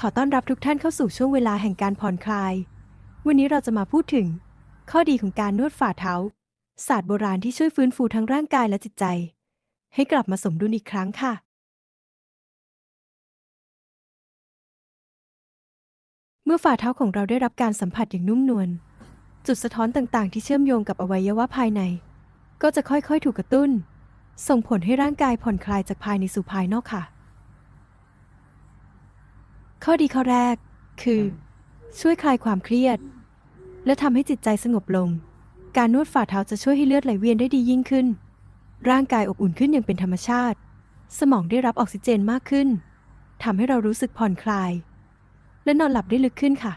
ขอต้อนรับทุกท่านเข้าสู่ช่วงเวลาแห่งการผ่อนคลาย วันนี้เราจะมาพูดถึง ข้อดีของการนวดฝ่าเท้า ศาสตร์โบราณที่ช่วยฟื้นฟูทั้งร่างกายและจิตใจ ให้กลับมาสมดุลอีกครั้งค่ะ เมื่อฝ่าเท้าของเราได้รับการสัมผัสอย่างนุ่มนวล จุดสะท้อนต่างๆ ที่เชื่อมโยงกับอวัยวะภายใน ก็จะค่อยๆ ถูกกระตุ้น ส่งผลให้ร่างกายผ่อนคลายจากภายในสู่ภายนอกค่ะ ข้อดีข้อแรกคือ ช่วยคลายความเครียด และทำให้จิตใจสงบลง การนวดฝ่าเท้าจะช่วยให้เลือดไหลเวียนได้ดียิ่งขึ้น ร่างกายอบอุ่นขึ้นอย่างเป็นธรรมชาติ สมองได้รับออกซิเจนมากขึ้นทำให้เรารู้สึกผ่อนคลาย และนอนหลับได้ลึกขึ้นค่ะ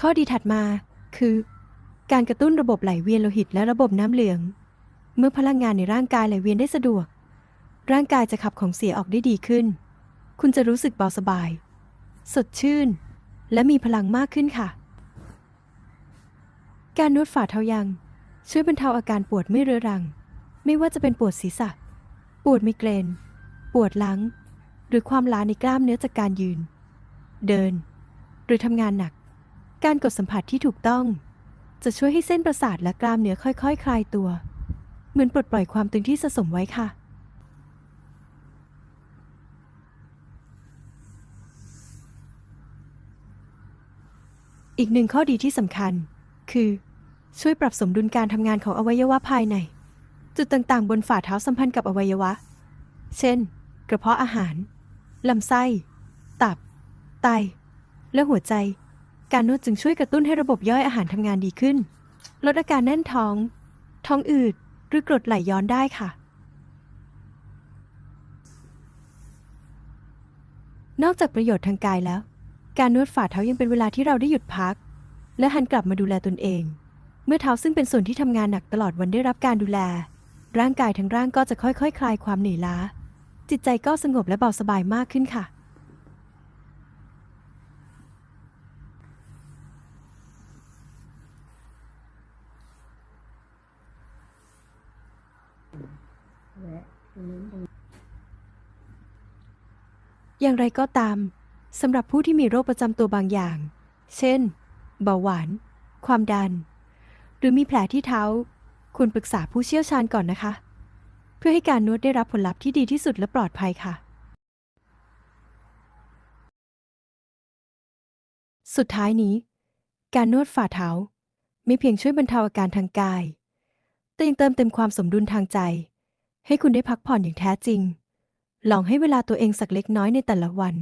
ข้อดีถัดมาคือ การกระตุ้นระบบไหลเวียนโลหิตและระบบน้ำเหลือง เมื่อพลังงานในร่างกายไหลเวียนได้สะดวก ร่างกายจะขับของเสียออกได้ดีขึ้น คุณจะรู้สึกเบาสบาย สดชื่น และมีพลังมากขึ้นค่ะ การนวดฝ่าเท้ายัง ช่วยบรรเทาอาการปวดไม่เรื้อรัง ไม่ว่าจะเป็นปวดศีรษะ ปวดไมเกรน ปวดหลัง หรือความล้าในกล้ามเนื้อจากการยืน เดิน หรือทำงานหนัก การกดสัมผัสที่ถูกต้อง จะช่วยให้เส้นประสาทและกล้ามเนื้อค่อยๆคคลายตัว เหมือนปลดปล่อยความตึงที่สะสมไว้ค่ะ อีกหนึ่งข้อดีที่สำคัญ คือ ช่วยปรับสมดุลการทำงานของอวัยวะภายใน จุดต่างๆ บนฝ่าเท้าสัมพันธ์กับอวัยวะ เช่น กระเพาะอาหารลำไส้ ตับ ไต และหัวใจ การนวดจึงช่วยกระตุ้นให้ระบบย่อยอาหารทำงานดีขึ้น ลดอาการแน่นท้อง ท้องอืด หรือกรดไหลย้อนได้ค่ะ นอกจากประโยชน์ทางกายแล้ว การนวดฝ่าเท้ายังเป็นเวลาที่เราได้หยุดพัก และหันกลับมาดูแลตนเอง เมื่อเท้าซึ่งเป็นส่วนที่ทำงานหนักตลอดวันได้รับการดูแล ร่างกายทั้งร่างก็จะค่อยๆคคลายความเหนื่อยล้า จิตใจก็สงบและเบาสบายมากขึ้นค่ะ อย่างไรก็ตาม สำหรับผู้ที่มีโรคประจำตัวบางอย่าง เช่น เบาหวาน ความดัน หรือมีแผลที่เท้าควรปรึกษาผู้เชี่ยวชาญก่อนนะคะ เพื่อให้การนวดได้รับผลลัพธ์ที่ดีที่สุดและปลอดภัยค่ะ สุดท้ายนี้ การนวดฝ่าเท้า ไม่เพียงช่วยบรรเทาอาการทางกาย แต่ยังเติมเต็มความสมดุลทางใจ ให้คุณได้พักผ่อนอย่างแท้จริง ลองให้เวลาตัวเองสักเล็กน้อยในแต่ละวัน